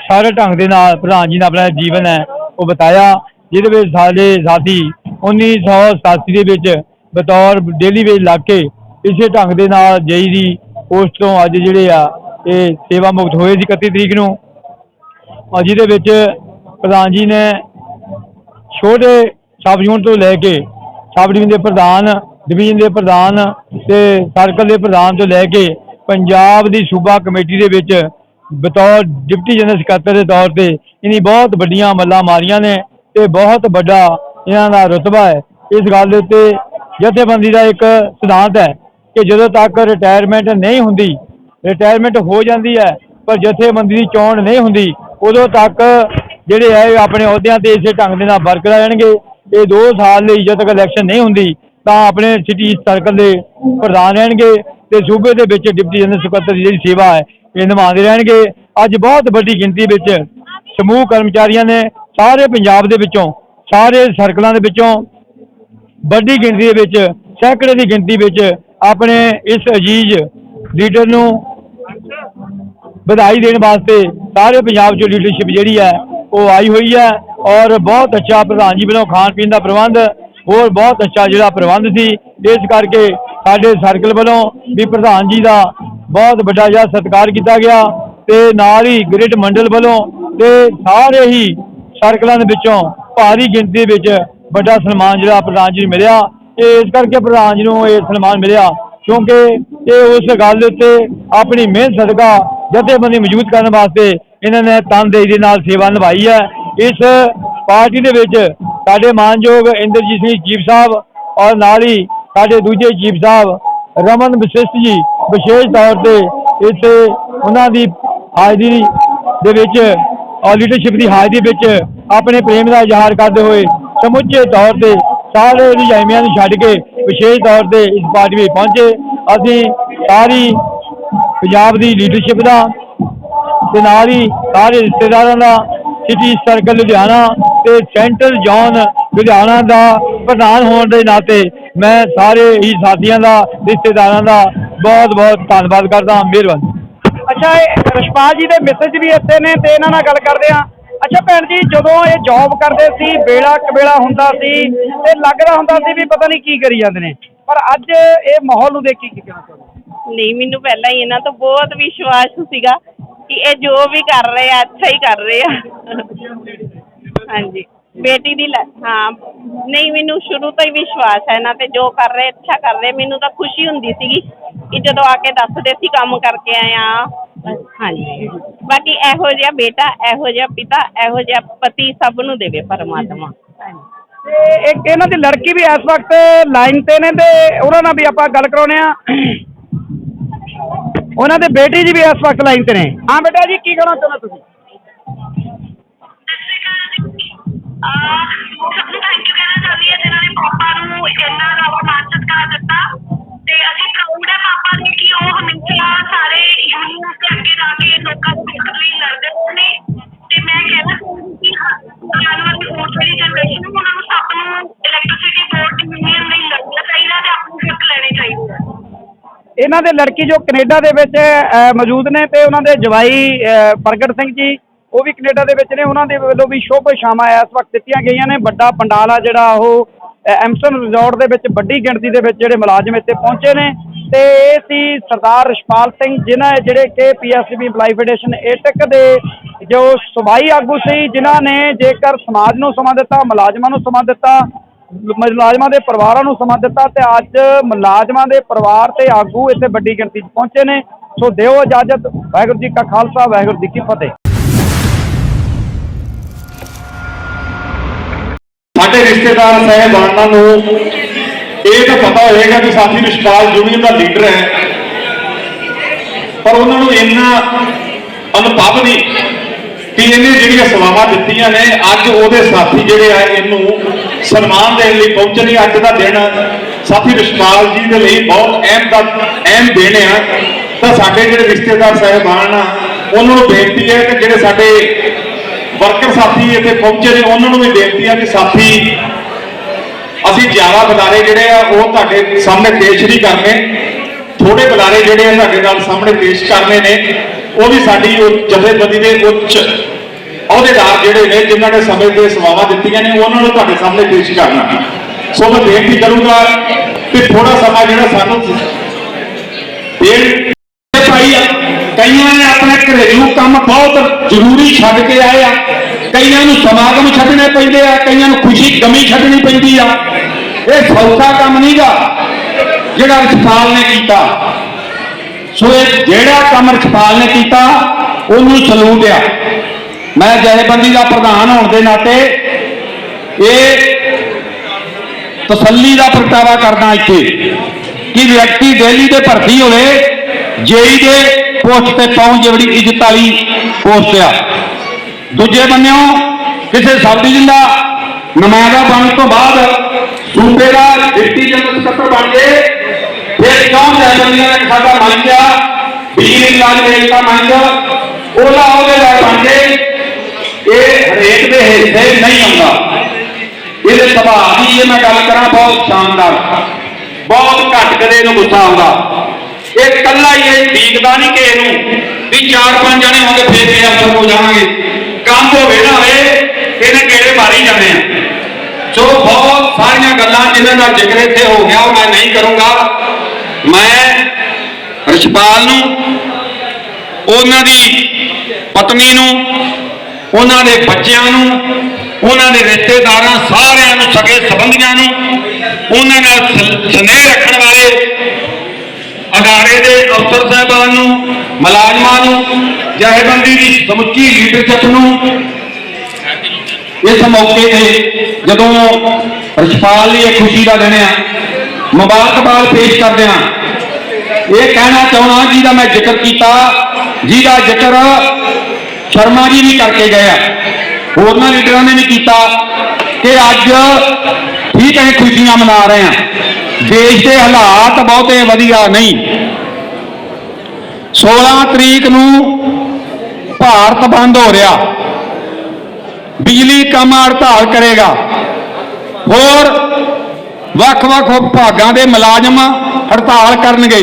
ਸਾਰੇ ਢੰਗ ਦੇ ਨਾਲ ਪ੍ਰਧਾਨ ਜੀ ਨੇ ਆਪਣਾ ਜੀਵਨ ਹੈ, ਉਹ ਬਤਾਇਆ। ਜਿਹਦੇ ਵਿੱਚ ਸਾਡੇ ਸਾਥੀ 1987 ਦੇ ਵਿੱਚ ਬਤੌਰ ਡੇਲੀ ਵੇਜ ਲੱਗ ਕੇ ਇਸੇ ਢੰਗ ਦੇ ਨਾਲ ਜਈ ਦੀ ਪੋਸਟ ਤੋਂ ਅੱਜ ਜਿਹੜੇ ਆ, ਇਹ ਸੇਵਾ ਮੁਕਤ ਹੋਏ ਸੀ 31 ਤਰੀਕ ਨੂੰ। ਔਰ ਜਿਹਦੇ ਵਿੱਚ ਪ੍ਰਧਾਨ ਜੀ ਨੇ ਛੋਟੇ ਸਬ ਯੂਨਿਟ ਤੋਂ ਲੈ ਕੇ ਸਬ ਡਿਵੀਜ਼ਨ ਦੇ ਪ੍ਰਧਾਨ, ਡਿਵੀਜ਼ਨ ਦੇ ਪ੍ਰਧਾਨ ਤੇ ਸਰਕਲ ਦੇ ਪ੍ਰਧਾਨ ਤੋਂ ਲੈ ਕੇ ਪੰਜਾਬ ਦੀ ਸੂਬਾ ਕਮੇਟੀ ਦੇ ਵਿੱਚ ਬਤੌਰ ਡਿਪਟੀ ਜਨਰਲ ਸਕੱਤਰ ਦੇ ਤੌਰ ਤੇ ਇਹਨੀ ਬਹੁਤ ਵੱਡੀਆਂ ਮੱਲਾਂ ਮਾਰੀਆਂ ਨੇ ਤੇ ਬਹੁਤ ਵੱਡਾ ਇਹਨਾਂ ਦਾ ਰੁਤਬਾ ਹੈ। ਇਸ ਗੱਲ ਦੇ ਉੱਤੇ ਜਥੇਬੰਦੀ ਦਾ ਇੱਕ ਸਿਧਾਂਤ ਹੈ ਕਿ ਜਦੋਂ ਤੱਕ ਰਿਟਾਇਰਮੈਂਟ ਨਹੀਂ ਹੁੰਦੀ ਰਿਟਾਇਰਮੈਂਟ ਹੋ ਜਾਂਦੀ ਹੈ, ਪਰ ਜਥੇਬੰਦੀ ਦੀ ਚੋਣ ਨਹੀਂ ਹੁੰਦੀ, ਉਦੋਂ ਤੱਕ ਜਿਹੜੇ ਹੈ ਆਪਣੇ ਅਹੁਦਿਆਂ ਤੇ ਇਸੇ ਢੰਗ ਦੇ ਨਾਲ ਬਰਕਰਾਰ ਰਹਿਣਗੇ। ਇਹ 2 ਸਾਲ ਲਈ ਜਦੋਂ ਤੱਕ ਇਲੈਕਸ਼ਨ ਨਹੀਂ ਹੁੰਦੀ, ਤਾਂ ਆਪਣੇ ਸਿਟੀ ਸਰਕਲ ਦੇ ਪ੍ਰਧਾਨ ਰਹਿਣਗੇ ਤੇ ਸੂਬੇ ਦੇ ਵਿੱਚ ਡਿਪਟੀ ਜਨਰਲ ਸਕੱਤਰ ਦੀ ਜਿਹੜੀ ਸੇਵਾ ਹੈ ਇਹ ਨਿਭਾਉਂਦੇ ਰਹਿਣਗੇ। ਅੱਜ ਬਹੁਤ ਵੱਡੀ ਗਿਣਤੀ ਵਿੱਚ ਸਮੂਹ ਕਰਮਚਾਰੀਆਂ ਨੇ ਸਾਰੇ ਪੰਜਾਬ ਦੇ ਵਿੱਚੋਂ, ਸਾਰੇ ਸਰਕਲਾਂ ਦੇ ਵਿੱਚੋਂ ਵੱਡੀ ਗਿਣਤੀ ਦੇ ਵਿੱਚ, ਸੈਂਕੜੇ ਦੀ ਗਿਣਤੀ ਵਿੱਚ ਆਪਣੇ ਇਸ ਅਜੀਜ਼ ਲੀਡਰ ਨੂੰ ਵਧਾਈ ਦੇਣ ਵਾਸਤੇ ਸਾਰੇ ਪੰਜਾਬ 'ਚੋਂ ਲੀਡਰਸ਼ਿਪ ਜਿਹੜੀ ਹੈ, ਉਹ ਆਈ ਹੋਈ ਹੈ ਔਰ ਬਹੁਤ ਅੱਛਾ ਪ੍ਰਧਾਨ ਜੀ ਵੱਲੋਂ ਖਾਣ ਪੀਣ ਦਾ ਪ੍ਰਬੰਧ, ਹੋਰ ਬਹੁਤ ਅੱਛਾ ਜਿਹੜਾ ਪ੍ਰਬੰਧ ਸੀ। ਇਸ ਕਰਕੇ ਸਾਡੇ ਸਰਕਲ ਵੱਲੋਂ ਵੀ ਪ੍ਰਧਾਨ ਜੀ ਦਾ ਬਹੁਤ ਵੱਡਾ ਜਿਹਾ ਸਤਿਕਾਰ ਕੀਤਾ ਗਿਆ ਤੇ ਨਾਲ ਹੀ ਗ੍ਰਿਡ ਮੰਡਲ ਵੱਲੋਂ ਤੇ ਸਾਰੇ ਹੀ ਸਰਕਲਾਂ ਦੇ ਵਿੱਚੋਂ ਭਾਰੀ ਗਿਣਤੀ ਵਿੱਚ ਵੱਡਾ ਸਨਮਾਨ ਜਿਹੜਾ ਪ੍ਰਧਾਨ ਜੀ ਨੂੰ ਮਿਲਿਆ। ਇਹ ਇਸ ਕਰਕੇ ਪ੍ਰਧਾਨ ਜੀ ਨੂੰ ਇਹ ਸਨਮਾਨ ਮਿਲਿਆ ਕਿਉਂਕਿ ਇਹ ਉਸ ਗੱਲ ਦੇ ਉੱਤੇ ਆਪਣੀ ਮਿਹਨਤ, ਸਦਕਾ, ਜਥੇਬੰਦੀ ਮੌਜੂਦ ਕਰਨ ਵਾਸਤੇ ਇਹਨਾਂ ਨੇ ਤਨਦੇਹੀ ਦੇ ਨਾਲ ਸੇਵਾ ਨਿਭਾਈ ਹੈ। ਇਸ ਪਾਰਟੀ ਦੇ ਵਿੱਚ ਸਾਡੇ ਮਾਨਯੋਗ ਇੰਦਰਜੀਤ ਸਿੰਘ ਚੀਫ ਸਾਹਿਬ ਔਰ ਨਾਲ ਹੀ ਸਾਡੇ ਦੂਜੇ ਚੀਫ ਸਾਹਿਬ ਰਮਨ ਵਿਸ਼ਿਸ਼ਟ ਜੀ, ਵਿਸ਼ੇਸ਼ ਤੌਰ ਤੇ ਇੱਥੇ ਉਹਨਾਂ ਦੀ ਹਾਜ਼ਰੀ ਦੇ ਵਿੱਚ, ਔਰ ਲੀਡਰਸ਼ਿਪ ਦੀ ਹਾਜ਼ਰੀ ਵਿੱਚ ਆਪਣੇ ਪ੍ਰੇਮ ਦਾ ਇਜ਼ਹਾਰ ਕਰਦੇ ਹੋਏ ਸਮੁੱਚੇ ਤੌਰ ਤੇ ਸਾਰੇ ਰੁਝਾਈਆਂ ਨੂੰ ਛੱਡ ਕੇ ਵਿਸ਼ੇਸ਼ ਤੌਰ ਤੇ ਇਸ ਪਾਰਟੀ ਵਿੱਚ ਪਹੁੰਚੇ। ਅਸੀਂ ਸਾਰੀ ਪੰਜਾਬ ਦੀ ਲੀਡਰਸ਼ਿਪ ਦਾ ਤੇ ਨਾਲ ਹੀ ਸਾਰੇ ਰਿਸ਼ਤੇਦਾਰਾਂ ਦਾ ਸਿਟੀ ਸਰਕਲ ਲੁਧਿਆਣਾ ਤੇ ਸੈਂਟਰਲ ਜ਼ੋਨ ਲੁਧਿਆਣਾ ਦਾ ਪ੍ਰਧਾਨ ਹੋਣ ਦੇ ਨਾਤੇ ਮੈਂ ਸਾਰੇ ਹੀ ਸਾਥੀਆਂ ਦਾ ਰਿਸ਼ਤੇਦਾਰਾਂ ਦਾ ਬਹੁਤ ਬਹੁਤ ਧੰਨਵਾਦ ਕਰਦਾ ਮਿਹਰਬਾਨੀ। ਅੱਛਾ ਇਹ ਰਛਪਾਲ ਜੀ ਦੇ ਮੈਸੇਜ ਵੀ ਇੱਥੇ ਨੇ ਤੇ ਇਹਨਾਂ ਨਾਲ ਗੱਲ ਕਰਦੇ ਆ ਅੱਛਾ ਭੈਣ ਜੀ ਜਦੋਂ ਇਹ ਜੌਬ ਕਰਦੇ ਸੀ ਵੇਲਾ ਕਵੇਲਾ ਹੁੰਦਾ ਸੀ ਤੇ ਲੱਗਦਾ ਹੁੰਦਾ ਸੀ ਵੀ ਪਤਾ ਨਹੀਂ ਕੀ ਕਰੀ ਜਾਂਦੇ ਨੇ। ਪਰ ਅੱਜ ਇਹ ਮਾਹੌਲ ਨੂੰ ਦੇਖ ਕੇ ਕੀ ਕਹਿਣਾ ਚਾਹੁੰਦੇ ਨਹੀਂ ਮੈਨੂੰ ਪਹਿਲਾਂ ਹੀ ਇਹਨਾਂ ਤੋਂ ਬਹੁਤ ਵਿਸ਼ਵਾਸ ਸੀਗਾ ਕਿ ਇਹ ਜੋ ਵੀ ਕਰ ਰਹੇ ਆ ਅੱਛਾ ਹੀ ਕਰ ਰਹੇ ਆ। ਹਾਂਜੀ। ਬੇਟੀ ਦੀ ਲ- ਹਾਂ। ਨਹੀਂ, ਮੈਨੂੰ ਸ਼ੁਰੂ ਤੋਂ ਹੀ ਵਿਸ਼ਵਾਸ ਹੈ ਇਹਨਾਂ ਤੇ ਜੋ ਕਰ ਰਹੇ, ਅੱਛਾ ਕਰ ਰਹੇ। ਮੈਨੂੰ ਤਾਂ ਖੁਸ਼ੀ ਹੁੰਦੀ ਸੀਗੀ ਕਿ ਜਦੋਂ ਆ ਕੇ ਦੱਸਦੇ ਸੀ ਕੰਮ ਕਰਕੇ ਆਏ ਆ ਹਾਂਜੀ। ਬਾਕੀ ਇਹੋ ਜਿਹਾ ਬੇਟਾ, ਇਹੋ ਜਿਹਾ ਪਿਤਾ, ਇਹੋ ਜਿਹਾ ਪਤੀ ਸਭ ਨੂੰ ਦੇਵੇ ਪਰਮਾਤਮਾ। ਤੇ ਇੱਕ ਇਹਨਾਂ ਦੀ ਲੜਕੀ ਵੀ ਇਸ ਵਕਤ ਲਾਈਨ ਤੇ ਨੇ ਤੇ ਉਹਨਾਂ ਨਾਲ ਵੀ ਆਪਾਂ ਗੱਲ ਕਰਾਉਨੇ ਆ ਉਹਨਾਂ ਦੇ ਬੇਟੀ ਜੀ ਵੀ ਇਸ ਵਕਤ ਲਾਈਨ ਤੇ ਨੇ। ਹਾਂ, ਬੇਟਾ ਜੀ, ਕੀ ਕਹਿਣਾ ਚਾਹੁੰਦੇ ਤੁਸੀਂ? ਸਭ ਨੂੰ ਥੈਂਕ ਯੂ ਕਹਿਣਾ ਚਾਹੁੰਦੀ ਹਾਂ ਜਿਨ੍ਹਾਂ ਨੇ ਪਾਪਾ ਨੂੰ ਇੰਨਾ ਜ਼ਿਆਦਾ ਮਾਣ ਸਤਿਕਾਰ ਦਿੱਤਾ ਤੇ ਅਸੀਂ ਪ੍ਰਾਊਡ ਹੈ ਪਾਪਾ ਦੇ ਕਿ ਉਹ ਹਮੇਸ਼ਾ ਸਾਰੇ ਯੂਨੀਅਨ ਤੇ ਅੱਗੇ ਜਾ ਕੇ ਲੋਕਾਂ ਦੇ ਹਿੱਤ ਲਈ ਲੜਦੇ ਰਹੇ ਨੇ। ਤੇ ਮੈਂ ਕਹਿਣਾ ਚਾਹੁੰਦੀ ਕਿ ਆਉਣ ਵਾਲੀ ਹੋਰ ਜਿਹੜੀ ਜਨਰੇਸ਼ਨ ਉਹਨਾਂ ਨੂੰ ਸਭ ਨੂੰ ਇਲੈਕਟ੍ਰਿਸਿਟੀ ਬੋਰਡ ਦੀ ਯੂਨੀਅਨ ਲਈ ਲੜਨਾ ਚਾਹੀਦਾ ਤੇ ਆਪਣੇ ਹੱਕ ਲੈਣੇ ਚਾਹੀਦੇ ਆ। ਇਹਨਾਂ ਦੇ ਲੜਕੀ ਜੋ ਕੈਨੇਡਾ ਦੇ ਵਿੱਚ ਅ, ਮੌਜੂਦ ਨੇ ਤੇ ਉਹਨਾਂ ਦੇ ਜਵਾਈ ਅ, ਪ੍ਰਗਟ ਸਿੰਘ ਜੀ ਉਹ ਵੀ ਕੈਨੇਡਾ ਦੇ ਵਿੱਚ ਨੇ, ਉਹਨਾਂ ਦੇ ਵੱਲੋਂ ਵੀ ਸ਼ੁਭ ਸ਼ਾਮਾਂ ਇਸ ਵਕਤ ਦਿੱਤੀਆਂ ਗਈਆਂ ਨੇ। ਵੱਡਾ ਪੰਡਾਲ ਆ ਜਿਹੜਾ ਉਹ ਐਮਸਨ ਰਿਜ਼ੋਰਟ ਦੇ ਵਿੱਚ ਵੱਡੀ ਗਿਣਤੀ ਦੇ ਵਿੱਚ ਜਿਹੜੇ ਮੁਲਾਜ਼ਮ ਇੱਥੇ ਪਹੁੰਚੇ ਨੇ। ਤੇ ਇਹ ਸੀ ਸਰਦਾਰ ਰਸ਼ਪਾਲ ਸਿੰਘ, ਜਿਨ੍ਹਾਂ ਜਿਹੜੇ ਕਿ ਪੀਐਸਬੀ ਇੰਪਲਾਈ ਫੈਡਰੇਸ਼ਨ ਏਟਕ ਦੇ ਜੋ ਸਮਾਈ ਆਗੂ ਸੀ, ਜਿਨ੍ਹਾਂ ਨੇ ਜੇਕਰ ਸਮਾਜ ਨੂੰ ਸਮਾਂ ਦਿੱਤਾ, ਮੁਲਾਜ਼ਮਾਂ ਨੂੰ ਸਮਾਂ ਦਿੱਤਾ, ਮੁਲਾਜ਼ਮਾਂ ਦੇ ਪਰਿਵਾਰਾਂ ਨੂੰ ਸਮਾਂ ਦਿੱਤਾ, ਤੇ ਅੱਜ ਮੁਲਾਜ਼ਮਾਂ ਦੇ ਪਰਿਵਾਰ ਤੇ ਆਗੂ ਇੱਥੇ ਵੱਡੀ ਗਿਣਤੀ 'ਚ ਪਹੁੰਚੇ ਨੇ। ਸੋ ਦਿਓ ਇਜਾਜ਼ਤ। ਵਾਹਿਗੁਰੂ ਜੀ ਕਾ ਖਾਲਸਾ, ਵਾਹਿਗੁਰੂ ਜੀ ਕੀ ਫਤਿਹ। ਸਾਡੇ ਰਿਸ਼ਤੇਦਾਰ ਸਹਿਬਾਨਾਂ ਨੂੰ ਇਹ ਤਾਂ ਪਤਾ ਹੋਏਗਾ ਕਿ ਸਾਥੀ ਰਿਸ਼ਪਾਲ ਯੂਨੀਅਨ ਦਾ ਲੀਡਰ ਹੈ, ਪਰ ਉਹਨਾਂ ਨੂੰ ਇੰਨਾ ਅਨੁਭਵ ਨਹੀਂ ਕਿ ਇਹਨੇ ਜਿਹੜੀਆਂ ਸੇਵਾਵਾਂ ਦਿੱਤੀਆਂ ਨੇ, ਅੱਜ ਉਹਦੇ ਸਾਥੀ ਜਿਹੜੇ ਆ, ਇਹਨੂੰ ਸਨਮਾਨ ਦੇਣ ਲਈ ਪਹੁੰਚੇ ਅੱਜ ਦਾ ਦਿਨ ਸਾਥੀ ਰਿਸ਼ਪਾਲ ਜੀ ਦੇ ਲਈ ਬਹੁਤ ਅਹਿਮ ਦਾ ਅਹਿਮ ਦਿਨ ਆ। ਤਾਂ ਸਾਡੇ ਜਿਹੜੇ ਰਿਸ਼ਤੇਦਾਰ ਸਹਿਬਾਨ ਆ, ਉਹਨਾਂ ਨੂੰ ਬੇਨਤੀ ਹੈ ਕਿ ਜਿਹੜੇ ਸਾਡੇ ਵਰਕਰ ਸਾਥੀ ਇੱਥੇ ਪਹੁੰਚੇ ਨੇ, ਉਹਨਾਂ ਨੂੰ ਵੀ ਬੇਨਤੀ ਆ ਕਿ ਸਾਥੀ, ਅਸੀਂ ਜ਼ਿਆਦਾ ਬੁਲਾਰੇ ਜਿਹੜੇ ਆ, ਉਹ ਤੁਹਾਡੇ ਸਾਹਮਣੇ ਪੇਸ਼ ਨਹੀਂ ਕਰਨੇ। ਥੋੜੇ ਬੁਲਾਰੇ ਜਿਹੜੇ ਆ ਤੁਹਾਡੇ ਨਾਲ ਸਾਹਮਣੇ ਪੇਸ਼ ਕਰਨੇ ਨੇ, ਉਹ ਵੀ ਸਾਡੀ ਜਥੇਬੰਦੀ ਦੇ ਉੱਚ ਅਹੁਦੇਦਾਰ ਜਿਹੜੇ ਨੇ, ਜਿਨ੍ਹਾਂ ਨੇ ਸਮੇਂ ਤੇ ਸੇਵਾਵਾਂ ਦਿੱਤੀਆਂ ਨੇ, ਉਹਨਾਂ ਨੂੰ ਤੁਹਾਡੇ ਸਾਹਮਣੇ ਪੇਸ਼ ਕਰਨਾ ਸੋ ਮੈਂ ਬੇਨਤੀ ਕਰੂੰਗਾ ਕਿ ਥੋੜਾ ਸਮਾਂ ਜਿਹੜਾ ਸਾਨੂੰ ਦੇਣ ਤੇ ਭਾਈ ਕਈਆਂ ਘਰੇਲੂ ਕੰਮ ਬਹੁਤ ਜ਼ਰੂਰੀ ਛੱਡ ਕੇ ਆਏ ਆ, ਕਈਆਂ ਨੂੰ ਸਮਾਗਮ ਛੱਡਣੇ ਪੈਂਦੇ ਆ, ਕਈਆਂ ਨੂੰ ਖੁਸ਼ੀ ਗਮੀ ਛੱਡਣੀ ਪੈਂਦੀ ਆ। ਇਹ ਸੌਖਾ ਕੰਮ ਨਹੀਂਗਾ ਜਿਹੜਾ ਰਛਪਾਲ ਨੇ ਕੀਤਾ। ਸੋ ਇਹ ਜਿਹੜਾ ਕੰਮ ਰਛਪਾਲ ਨੇ ਕੀਤਾ, ਉਹਨੂੰ ਸਲੂਟ ਆ। ਮੈਂ ਜਥੇਬੰਦੀ ਦਾ ਪ੍ਰਧਾਨ ਹੋਣ ਦੇ ਨਾਤੇ ਇਹ ਤਸੱਲੀ ਦਾ ਪ੍ਰਗਟਾਵਾ ਕਰਦਾ ਇੱਥੇ ਕਿ ਵਿਅਕਤੀ ਦਿੱਲੀ ਦੇ ਭਰਤੀ ਹੋਵੇ, ਜੇਈ ਦੇ ਪੋਸਟ ਤੇ ਪਹੁੰਚ ਜਿਹੜੀ ਇੱਜ਼ਤ ਵਾਲੀ ਪੋਸਟ ਆ। ਦੂਜੇ ਬੰਨਿਓ ਕਿਸੇ ਸਬ ਡਿਵੀਜ਼ਨ ਦਾ ਨੁਮਾਇੰਦਾ ਬਣਨ ਤੋਂ ਬਾਅਦ ਸੂਬੇ ਦਾ ਡਿਪਟੀ ਜਨਰਲ ਸਕੱਤਰ ਬਣ ਗਏ ਫਿਰ ਕਿਉਂ ਜੈਬੰਦੀਆਂ ਦਾ ਸਾਡਾ ਮੰਚ ਆ, ਬਿਜਲੀ ਇਲਾਜ ਵੇਚਦਾ ਮੰਚ ਉਹਦਾ ਅਹੁਦੇਦਾਰ ਬਣ ਕੇ ਇਹ ਰੇਟ ਦੇ ਹਿੱਸੇ ਨਹੀਂ ਆਉਂਦਾ। ਇਹਦੇ ਸੁਭਾਅ ਦੀ ਜੇ ਮੈਂ ਗੱਲ ਕਰਾਂ, ਬਹੁਤ ਸ਼ਾਨਦਾਰ, ਬਹੁਤ ਘੱਟ ਕਦੇ ਇਹਨੂੰ ਗੁੱਸਾ ਆਉਂਦਾ। ਇਹ ਕੱਲਾ ਹੀ ਇਹ ਡੀਕਦਾ ਨਹੀਂ ਕਿ ਇਹਨੂੰ ਵੀ ਚਾਰ ਪੰਜ ਜਣੇ ਹੋਣਗੇ, ਫੇਰ ਇਹ ਅਫਸਰ ਹੋ ਜਾਵਾਂਗੇ। ਕੰਮ ਹੋਵੇ ਨਾ ਹੋਵੇ ਇਹਨੇ ਕਿਹੜੇ ਮਾਰੀ ਜਾਣੇ ਆ। ਜੋ ਬਹੁਤ ਸਾਰੀਆਂ ਗੱਲਾਂ ਜਿਨ੍ਹਾਂ ਦਾ ਜ਼ਿਕਰ ਇੱਥੇ ਹੋ ਗਿਆ, ਉਹ ਮੈਂ ਨਹੀਂ ਕਰੂੰਗਾ। ਮੈਂ ਰਿਸ਼ਪਾਲ ਨੂੰ, ਉਹਨਾਂ ਦੀ ਪਤਨੀ ਨੂੰ, ਉਹਨਾਂ ਦੇ ਬੱਚਿਆਂ ਨੂੰ, ਉਹਨਾਂ ਦੇ ਰਿਸ਼ਤੇਦਾਰਾਂ ਸਾਰਿਆਂ ਨੂੰ, ਸਕੇ ਸੰਬੰਧੀਆਂ ਨੂੰ, ਉਹਨਾਂ ਨਾਲ ਸ- ਸਨੇਹ ਰੱਖਣ ਵਾਲੇ ਅਦਾਰੇ ਦੇ ਅਫਸਰ ਸਾਹਿਬਾਨ ਨੂੰ, ਮੁਲਾਜ਼ਮਾਂ ਨੂੰ, ਜਥੇਬੰਦੀ ਦੀ ਸਮੁੱਚੀ ਲੀਡਰਸ਼ਿਪ ਨੂੰ ਇਸ ਮੌਕੇ ਤੇ ਜਦੋਂ ਰਛਪਾਲ ਲਈ ਇਹ ਖੁਸ਼ੀ ਦਾ ਦਿਨ ਆ, ਮੁਬਾਰਕਬਾਦ ਪੇਸ਼ ਕਰਦੇ ਹਾਂ। ਇਹ ਕਹਿਣਾ ਚਾਹੁੰਦਾ ਜਿਹਦਾ ਮੈਂ ਜ਼ਿਕਰ ਕੀਤਾ ਜਿਹਦਾ ਜ਼ਿਕਰ ਸ਼ਰਮਾ ਜੀ ਵੀ ਕਰਕੇ ਗਏ ਆ। ਹੋਰਨਾਂ ਲੀਡਰਾਂ ਨੇ ਵੀ ਕੀਤਾ ਕਿ ਅੱਜ ਠੀਕ ਹੈ, ਖੁਸ਼ੀਆਂ ਮਨਾ ਰਹੇ ਆ ਦੇਸ਼ ਦੇ ਹਾਲਾਤ ਬਹੁਤੇ ਵਧੀਆ ਨਹੀਂ। 16 ਤਰੀਕ ਨੂੰ ਭਾਰਤ ਬੰਦ ਹੋ ਰਿਹਾ। ਬਿਜਲੀ ਕੰਮ ਹੜਤਾਲ ਕਰੇਗਾ। ਹੋਰ ਵੱਖ-ਵੱਖ ਵਿਭਾਗਾਂ ਦੇ ਮੁਲਾਜ਼ਮ ਹੜਤਾਲ ਕਰਨਗੇ।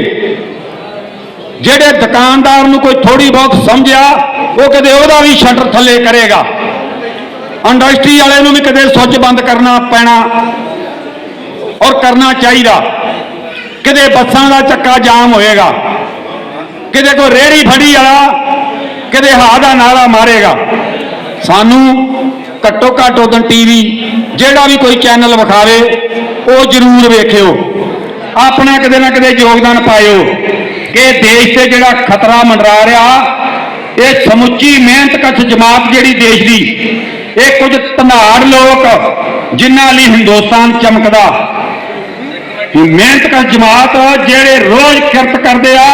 ਜਿਹੜੇ ਦੁਕਾਨਦਾਰ ਨੂੰ ਕੋਈ ਥੋੜੀ ਬਹੁਤ ਸਮਝਿਆ, ਉਹ ਕਦੇ ਉਹਦਾ ਵੀ ਸ਼ਟਰ ਥੱਲੇ ਕਰੇਗਾ। ਇੰਡਸਟਰੀ ਵਾਲੇ ਨੂੰ ਵੀ ਕਦੇ ਸੁੱਚ ਬੰਦ ਕਰਨਾ ਪੈਣਾ। ਔਰ ਕਰਨਾ ਚਾਹੀਦਾ। ਕਿਤੇ ਬੱਸਾਂ ਦਾ ਚੱਕਾ ਜਾਮ ਹੋਏਗਾ, ਕਿਤੇ ਕੋਈ ਰੇੜੀ ਫੜੀ ਵਾਲਾ, ਕਿਤੇ ਹਾ ਦਾ ਨਾਰਾ ਮਾਰੇਗਾ। ਸਾਨੂੰ ਘੱਟੋ ਘੱਟ ਉਦੋਂ ਟੀਵੀ ਜਿਹੜਾ ਵੀ ਕੋਈ ਚੈਨਲ ਵਿਖਾਵੇ, ਉਹ ਜ਼ਰੂਰ ਵੇਖਿਓ। ਆਪਣਾ ਕਿਤੇ ਨਾ ਕਿਤੇ ਯੋਗਦਾਨ ਪਾਇਓ ਕਿ ਦੇਸ਼ ਤੇ ਜਿਹੜਾ ਖਤਰਾ ਮੰਡਰਾ ਰਿਹਾ, ਇਹ ਸਮੁੱਚੀ ਮਿਹਨਤ ਮਿਹਨਤਕਸ਼ ਜਮਾਤ ਜਿਹੜੀ ਦੇਸ਼ ਦੀ, ਇਹ ਕੁਝ ਧਨਾੜ ਲੋਕ ਜਿਨ੍ਹਾਂ ਲਈ ਹਿੰਦੁਸਤਾਨ ਚਮਕਦਾ। ਮਿਹਨਤਕਸ਼ ਜਮਾਤ ਜਿਹੜੇ ਰੋਜ਼ ਕਿਰਤ ਕਰਦੇ ਆ,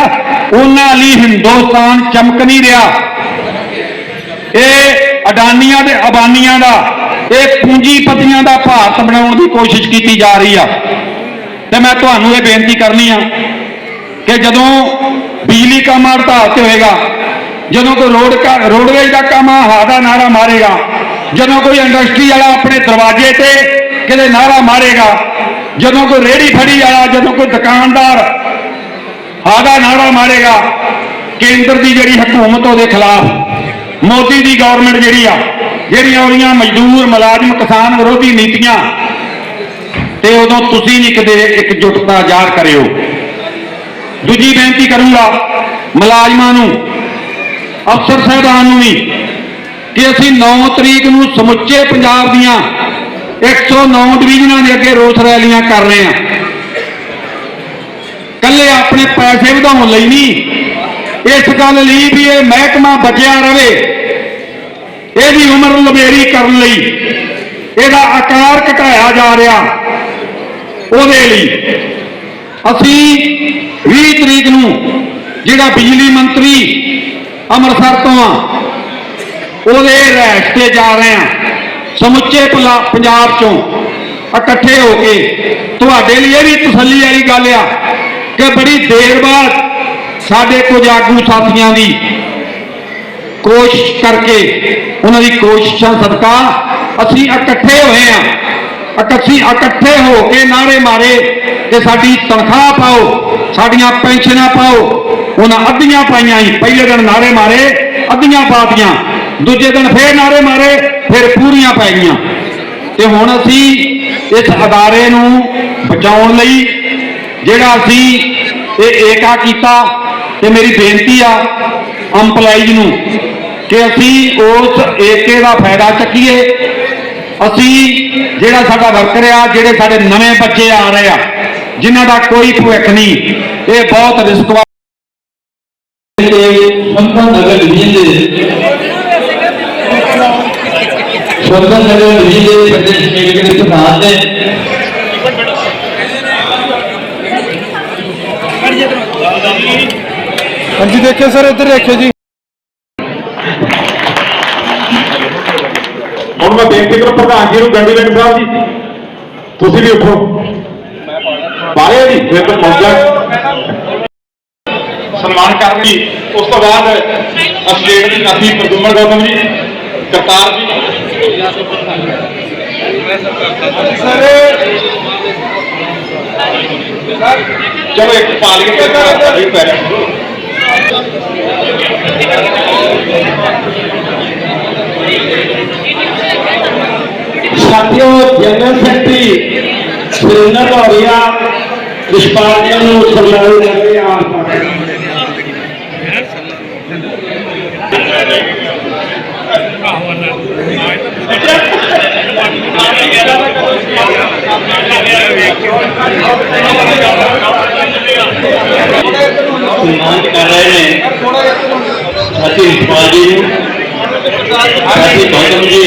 ਉਹਨਾਂ ਲਈ ਹਿੰਦੁਸਤਾਨ ਚਮਕ ਨਹੀਂ ਰਿਹਾ। ਇਹ ਅਡਾਨੀਆਂ ਦੇ ਅਬਾਨੀਆਂ ਦਾ, ਇਹ ਪੂੰਜੀਪਤੀਆਂ ਦਾ ਭਾਰਤ ਬਣਾਉਣ ਦੀ ਕੋਸ਼ਿਸ਼ ਕੀਤੀ ਜਾ ਰਹੀ ਆ। ਤੇ ਮੈਂ ਤੁਹਾਨੂੰ ਇਹ ਬੇਨਤੀ ਕਰਨੀ ਆ ਕਿ ਜਦੋਂ ਬਿਜਲੀ ਕੰਮ ਹੜਤਾਲ ਤੇ ਹੋਏਗਾ, ਜਦੋਂ ਕੋਈ ਰੋਡ ਰੋਡਵੇਜ਼ ਦਾ ਕੰਮ ਹਾ ਦਾ ਨਾਰਾ ਮਾਰੇਗਾ, ਜਦੋਂ ਕੋਈ ਇੰਡਸਟਰੀ ਵਾਲਾ ਆਪਣੇ ਦਰਵਾਜ਼ੇ ਤੇ ਕਿਤੇ ਨਾਰਾ ਮਾਰੇਗਾ ਜਦੋਂ ਕੋਈ ਰੇੜੀ ਫੜੀ ਵਾਲਾ, ਜਦੋਂ ਕੋਈ ਦੁਕਾਨਦਾਰ ਹਾ ਦਾ ਨਾਰਾ ਮਾਰੇਗਾ, ਕੇਂਦਰ ਦੀ ਜਿਹੜੀ ਹਕੂਮਤ ਉਹਦੇ ਖਿਲਾਫ, ਮੋਦੀ ਦੀ ਗਵਰਨਮੈਂਟ ਜਿਹੜੀ ਆ, ਜਿਹੜੀਆਂ ਉਹਦੀਆਂ ਮਜ਼ਦੂਰ, ਮੁਲਾਜ਼ਮ, ਕਿਸਾਨ ਵਿਰੋਧੀ ਨੀਤੀਆਂ, ਤੇ ਉਦੋਂ ਤੁਸੀਂ ਵੀ ਕਿਤੇ ਇਕਜੁੱਟਤਾ ਜ਼ਾਹਰ ਕਰਿਓ। ਦੂਜੀ ਬੇਨਤੀ ਕਰੂੰਗਾ ਮੁਲਾਜ਼ਮਾਂ ਨੂੰ, ਅਫਸਰ ਸਾਹਿਬਾਨ ਨੂੰ ਵੀ, ਕਿ ਅਸੀਂ 9 ਤਰੀਕ ਨੂੰ ਸਮੁੱਚੇ ਪੰਜਾਬ ਦੀਆਂ 109 ਡਿਵੀਜ਼ਨਾਂ ਦੇ ਅੱਗੇ ਰੋਸ ਰੈਲੀਆਂ ਕਰ ਰਹੇ ਹਾਂ ਕੱਲੇ ਆਪਣੇ ਪੈਸੇ ਵਧਾਉਣ ਲਈ ਨਹੀਂ। ਇਸ ਗੱਲ ਲਈ ਵੀ ਇਹ ਮਹਿਕਮਾ ਬਚਿਆ ਰਵੇ। ਇਹਦੀ ਉਮਰ ਲੰਬੇਰੀ ਕਰਨ ਲਈ ਇਹਦਾ ਆਕਾਰ ਘਟਾਇਆ ਜਾ ਰਿਹਾ ਉਹਦੇ ਲਈ। ਅਸੀਂ 20 ਤਰੀਕ ਨੂੰ ਜਿਹੜਾ ਬਿਜਲੀ ਮੰਤਰੀ ਅੰਮ੍ਰਿਤਸਰ ਤੋਂ ਆ, ਉਹਦੇ ਰਹਿਸ਼ ਤੇ ਜਾ ਰਹੇ ਆ। ਸਮੁੱਚੇ ਪਲਾ- ਪੰਜਾਬ ਚੋਂ ਇਕੱਠੇ ਹੋ ਕੇ ਤੁਹਾਡੇ ਲਈ ਇਹ ਵੀ ਤਸੱਲੀ ਵਾਲੀ ਗੱਲ ਆ ਕਿ ਬੜੀ ਦੇਰ ਬਾਅਦ ਸਾਡੇ ਕੁਝ ਆਗੂ ਸਾਥੀਆਂ ਦੀ ਕੋਸ਼ਿਸ਼ ਕਰਕੇ ਉਹਨਾਂ ਦੀ ਕੋਸ਼ਿਸ਼ਾਂ ਸਦਕਾ ਅਸੀਂ ਇਕੱਠੇ ਹੋਏ ਆ ਅਸੀਂ ਇਕੱਠੇ ਹੋ ਕੇ ਨਾਰੇ ਮਾਰੇ ਕਿ ਸਾਡੀ ਤਨਖਾਹ ਪਾਓ, ਸਾਡੀਆਂ ਪੈਨਸ਼ਨਾਂ ਪਾਓ। ਉਹਨਾਂ ਅੱਧੀਆਂ ਪਾਈਆਂ ਹੀ, ਪਹਿਲੇ ਦਿਨ ਨਾਰੇ ਮਾਰੇ, ਅੱਧੀਆਂ ਪਾਤੀਆਂ ਦੂਜੇ ਦਿਨ ਫੇਰ ਨਾਰੇ ਮਾਰੇ ਫਿਰ ਪੂਰੀਆਂ ਪੈ ਗਈਆਂ। ਤੇ ਹੁਣ ਅਸੀਂ ਇਸ ਅਦਾਰੇ ਨੂੰ ਬਚਾਉਣ ਲਈ ਜਿਹੜਾ ਅਸੀਂ ਇਹ ਏਕਾ ਕੀਤਾ, ਤੇ ਮੇਰੀ ਬੇਨਤੀ ਆ ਅੰਪਲਾਈਜ਼ ਨੂੰ ਕਿ ਅਸੀਂ ਉਸ ਏਕੇ ਦਾ ਫਾਇਦਾ ਚੱਕੀਏ। ਅਸੀਂ ਜਿਹੜਾ ਸਾਡਾ ਵਰਕਰ ਆ ਜਿਹੜੇ ਸਾਡੇ ਨਵੇਂ ਬੱਚੇ ਆ ਰਹੇ ਆ, ਜਿਨ੍ਹਾਂ ਦਾ ਕੋਈ ਭਵਿੱਖ ਨਹੀਂ, ਇਹ ਬਹੁਤ ਰਿਸਕ ਵਾ ਸੰਪਨ ਨਗਰ ਦੇ ਸੰਪਨ ਨਗਰ ਡਿਵੀਜ਼ਨ ਦੇ ਪ੍ਰਦੇਸ਼ ਕਮੇਟੀ ਦੇ ਪ੍ਰਧਾਨ ਨੇ ਹਾਂਜੀ ਦੇਖਿਓ ਸਰ ਇੱਧਰ ਦੇਖਿਓ ਜੀ ਹੁਣ ਮੈਂ ਬੇਨਤੀ ਕਰਾਂ ਪ੍ਰਧਾਨ ਜੀ ਨੂੰ ਗੰਡੀ ਸਿੰਘ ਸਾਹਿਬ ਜੀ ਤੁਸੀਂ ਵੀ ਉੱਠੋ ਬਾਰੇ ਜੀ ਫਿਰ ਤੋਂ ਪਹੁੰਚਾ ਸਨਮਾਨ ਕਰਨ ਲਈ ਉਸ ਤੋਂ ਬਾਅਦ ਸਟੇਟ ਦੇ ਕਾਫੀ ਪ੍ਰਦੁਮਨ ਗੌਤਮ ਜੀ ਕਰਤਾਰ ਜੀ ਚਲੋ ਇੱਕ ਪਾਲ ਕੇ ਕਰਤਾਰ ਜੀ ਪੈਰ ਸਾਥੀਓ ਜਨਰਲ ਸੈਕਟਰੀ ਸੁਰਿੰਦਰ ਭੌਰੀਆ ਰਿਸ਼ਪਾਲ ਜੀ ਨੂੰ ਕਰ ਰਹੇ ਨੇ ਸਾਥੀ ਰਿਸ਼ਪਾਲ ਜੀ ਨੂੰ ਸਾਥੀ ਗੌਤਮ ਜੀ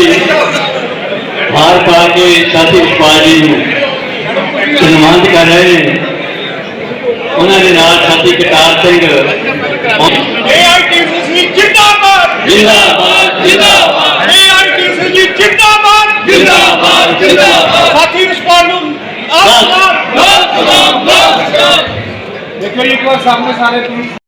ਹਾਰ ਪਾ ਕੇ ਸਾਥੀ ਰਿਸ਼ਪਾਲ ਜੀ ਨੂੰ ਸਨਮਾਨਿਤ ਕਰ ਰਹੇ ਨੇ ਉਹਨਾਂ ਦੇ ਨਾਲ ਸਾਥੀ ਕਟਾਰ ਸਿੰਘ ਜਿੰਦਾਬਾਦ! ਜਿੰਦਾਬਾਦ ਏਆਈਟੀਸੀ ਜਿੰਦਾਬਾਦ ਜਿੰਦਾਬਾਦ ਜਿੰਦਾਬਾਦ ਸਾਥੀ ਰਿਸ਼ਪਾਲ ਨੂੰ ਆਪ ਸਲਾਮ ਇੱਕ ਵਾਰ ਸਾਹਮਣੇ ਸਾਰੇ